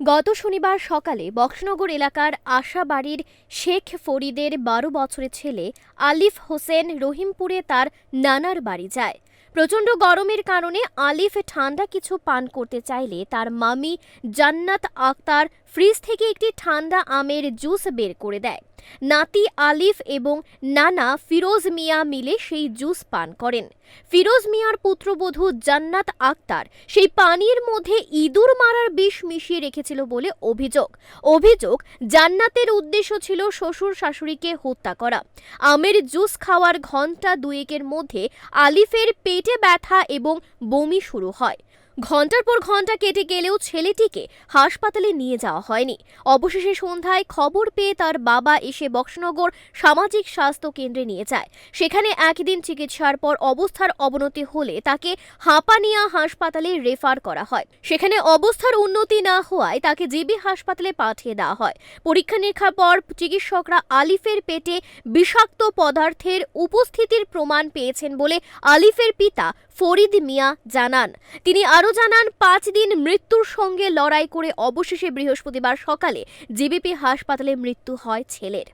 গত শনিবার সকালে বক্সনগর এলাকার আশাবাড়ির শেখ ফরিদের বারো বছরের ছেলে আলিফ হোসেন রহিমপুরে তার নানার বাড়ি যায়। প্রচণ্ড গরমের কারণে আলিফ ঠান্ডা কিছু পান করতে চাইলে তার মামি জান্নাত আক্তার ফ্রিজ থেকে একটি ঠান্ডা আমের জুস বের করে দেয়। নাতি আলিফ এবং নানা ফিরোজ মিয়া মিলে সেই জুস পান করেন। ফিরোজ মিয়ার পুত্রবধূ জান্নাত আক্তার সেই পানির মধ্যে ইঁদুর মারার বিষ মিশিয়ে রেখেছিল বলে অভিযোগ। অভিযোগ, জান্নাতের উদ্দেশ্য ছিল শ্বশুর শাশুড়িকে হত্যা করা। আমের জুস খাওয়ার ঘণ্টা দুয়েকের মধ্যে আলিফের পেটে ব্যথা এবং বমি শুরু হয়। ঘণ্টার পর ঘণ্টা কেটে গেলেও ছেলেটিকে হাসপাতালে নিয়ে যাওয়া হয়নি। অবশেষে সন্ধ্যায় খবর পেয়ে তার বাবা এসে বক্সনগর সামাজিক স্বাস্থ্য কেন্দ্রে নিয়ে যায়। সেখানে একদিন চিকিৎসার পর অবস্থার অবনতি হলে তাকে হাঁপানিয়া হাসপাতালে রেফার করা হয়। সেখানে অবস্থার উন্নতি না হওয়ায় তাকে জিবি হাসপাতালে পাঠিয়ে দেওয়া হয়। পরীক্ষা নিরীক্ষার পর চিকিৎসকরা আলিফের পেটে বিষাক্ত পদার্থের উপস্থিতির প্রমাণ পেয়েছেন বলে আলিফের পিতা ফরিদ মিয়া জানান, তিনি আরও জানান, পাঁচ দিন মৃত্যুর সঙ্গে লড়াই করে অবশেষে বৃহস্পতিবার সকালে জিবিপি হাসপাতালে মৃত্যু হয় ছেলের।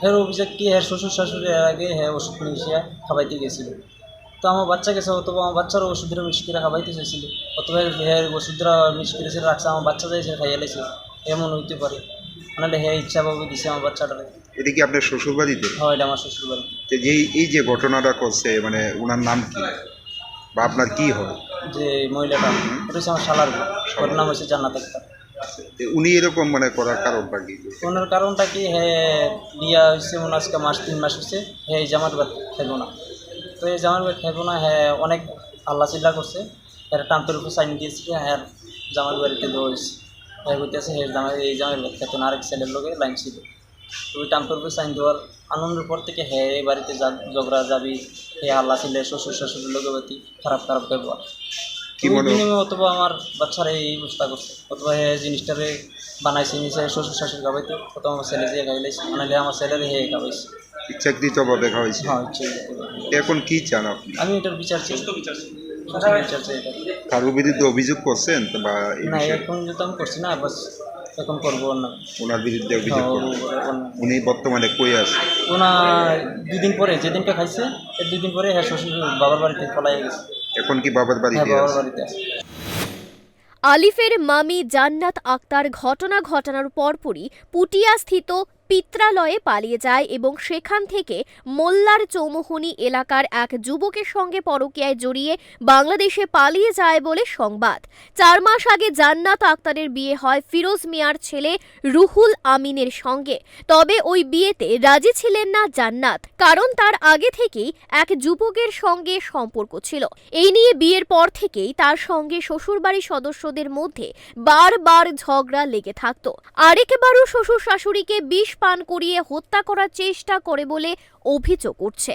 হ্যাঁ অভিযোগ কি হ্যাঁ শ্বশুর শাশুড়ি এর আগে হ্যাঁ ওষুধ মিশিয়ে খাবাইতে গেছিল? তো আমার বাচ্চা গেছে, অথবা আমার বাচ্চারও ওষুধের মিক্স করে খাবাইতে চাইছিল। অথবা হ্যাঁ ওষুধরা মিক্স করে রাখছে, আমার বাচ্চা যাইছে, খাইয়ে লাইছে, এমন হইতে পারে। হ্যাঁ ইচ্ছাভাবে দিছে আমার এটা কি আপনার শ্বশুরবাড়িতে? হয় এটা আমার শ্বশুর বাড়ি যে এই যে ঘটনাটা করছে মানে ওনার নাম কি? বা আপনার কি হয়? যে মহিলাটা ওটা হচ্ছে আমার শালার। ওর নাম হচ্ছে জান্নাত আক্তার। উনি এরকম মানে করার কারণটা কি? ওনার কারণটা কি হ্যাঁ বিয়া হয়েছে মনে আজকে মাস তিন মাস হচ্ছে হ্যাঁ জামার না। তো এই জামার না হ্যাঁ অনেক আল্লাহ চিল্লা করছে। হ্যাঁ টান্তর উপর সাইন দিয়েছিল হ্যাঁ জামার বাড়িতে দেওয়া হয়েছে। হ্যাঁ বলতেছে হ্যাঁ জামাই এই জামার বাদ খেতো না আরেক ছেলের লোকে লাইন ছিল। তো ওই টান্তর সাইন দেওয়ার আনন্দের পর থেকে হে এই বাড়িতে যা ঝগড়া যাবি হে আল্লাহ ছিলে শ্বশুর শাশুড়ির লোকের প্রতি খারাপ খারাপ ব্যবহার। অথবা আমার বাচ্চারা এই অবস্থা করছে। অথবা হে জিনিসটারে বানাইছে নিচে শ্বশুর শাশুড়ি খাবাইতে অথবা আমার ছেলে যে খাইলাইছে মানে আমার ছেলের হে খাবাইছে ইচ্ছাকৃতভাবে দেখা হয়েছে হ্যাঁ এখন কি চান আপনি? আমি এটার বিচার চাই। বিচার চাই। বিরুদ্ধে অভিযোগ করছেন বা না এখন আমি করছি না বাস এখন করব নামে ওনার বিরুদ্ধে অভিযোগ হ্যাঁ। উনি বর্তমানে কই আছে ওনার দুদিন পরে যেদিনটা খাইছে দুদিন পরে হ্যাঁ শ্বশুর বাবার বাড়িতে পলাই গেছে। এখন কি বাবার হ্যাঁ বাড়িতে বাবার বাড়িতে আছে। আলিফের মামি জান্নাত আক্তার ঘটনা ঘটানোর পরপরই পুটিয়া স্থিত পিত্রালয়ে পালিয়ে যায় এবং সেখান থেকে মোল্লার চৌমুহনী এলাকার এক যুবকের সঙ্গে পরকীয়ায় জড়িয়ে বাংলাদেশে পালিয়ে যায় বলে সংবাদ। চার মাস আগে জান্নাত আক্তারের বিয়ে হয় ফিরোজ মিয়ার ছেলে রুহুল আমিনের সঙ্গে। তবে ওই বিয়েতে রাজি ছিলেন না জান্নাত, কারণ তার আগে থেকেই এক যুবকের সঙ্গে সম্পর্ক ছিল। এই নিয়ে বিয়ের পর থেকেই তার সঙ্গে শ্বশুরবাড়ির সদস্যদের মধ্যে বারবার ঝগড়া লেগে থাকতো। আরেকবারও শ্বশুর শাশুড়িকে বিষ পান করিয়ে হত্যা করার চেষ্টা করে বলে অভিযোগ উঠছে।